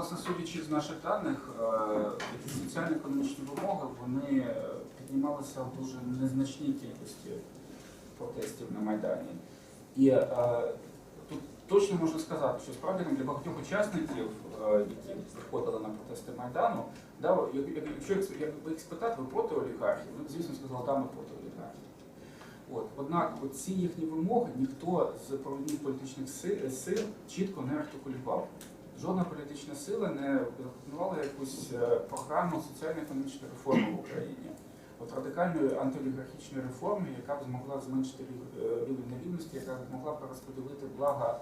власне, судячи з наших даних, е, такі соціально-економічні вимоги вони е, піднімалися в дуже незначній кількості протестів на Майдані. І е, тут точно можна сказати, що справді для багатьох учасників, е, які приходили на протести Майдану, да, як- як- якщо якби їх спитати, ви проти олігархів, вони б, звісно сказали, да, ми проти олігархів. От. Однак ці їхні вимоги ніхто з провідних політичних си- сил чітко не артикулював. Жодна політична сила не запропонувала якусь е, програму соціально-економічної реформи в Україні. От радикальної антиолігархічної реформи, яка б змогла зменшити е, рівень нерівності, яка б змогла перерозподілити блага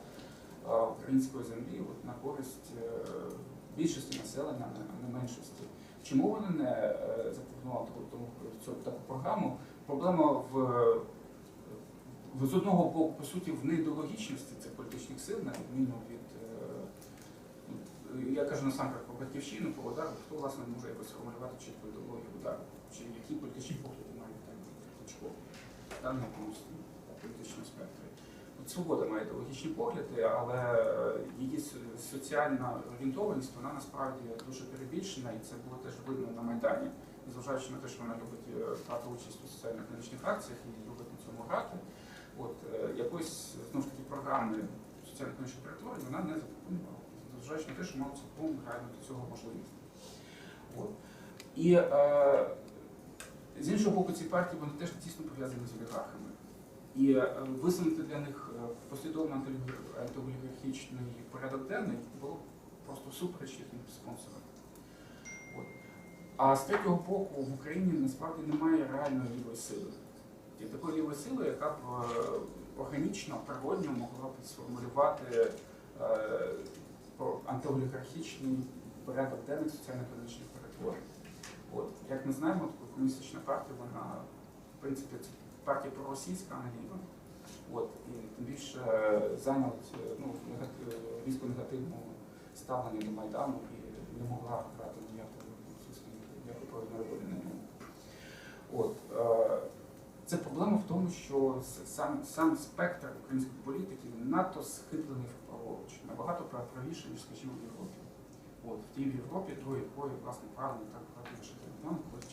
е, української землі от, на користь більшості населення, а не меншості. Чому вони не запропонували таку, цю таку програму? Проблема в з одного боку, по суті, в неідеологічності цих політичних сил, на відміну від. Е, ну, кажу насамперед про батьківщину, про удар, хто власне може якось сформулювати чітку ідеологію удару, чи які політичні погляди має там Кличко на якомусь політичному спектрі. От свобода має ідеологічні погляди, але е, її соціальна орієнтованість вона насправді дуже перебільшена, і це було теж видно на Майдані, незважаючи на те, що вона любить е, брати участь у соціально-економічних акціях і любить на цьому грати. От е, якоїсь знову ж таки програми соціально-економічного перетворення вона не запропонувала, незважаючи на те, що мав цілком реально до цього можливість. От. І е, з іншого боку, ці партії вони теж тісно пов'язані з олігархами. І е, висунути для них е, послідовно антиолігархічний порядок денний було просто всупереч їхнім спонсорам. А з третього боку в Україні насправді немає реальної лівої сили. І такої лівої сили, яка б е, органічно, природньо могла б сформулювати е, про антиолігархічний порядок денних соціально-економічних перетворень. От. Як ми знаємо, комуністична партія, вона, в принципі, це партія проросійська, а не ліва. От. І тим більше е, зайняла ці- ну, е, різко негативну ставлення до Майдану і не могла грати ніякої ніякої провідної ролі на ньому. От. е, Це проблема в тому, що сам, сам спектр української політики надто схиблений вправоруч, набагато правіше, ніж, скажімо, в Європі. От, в тій Європі, до якої, власне, правильно так багато наших регіонів колись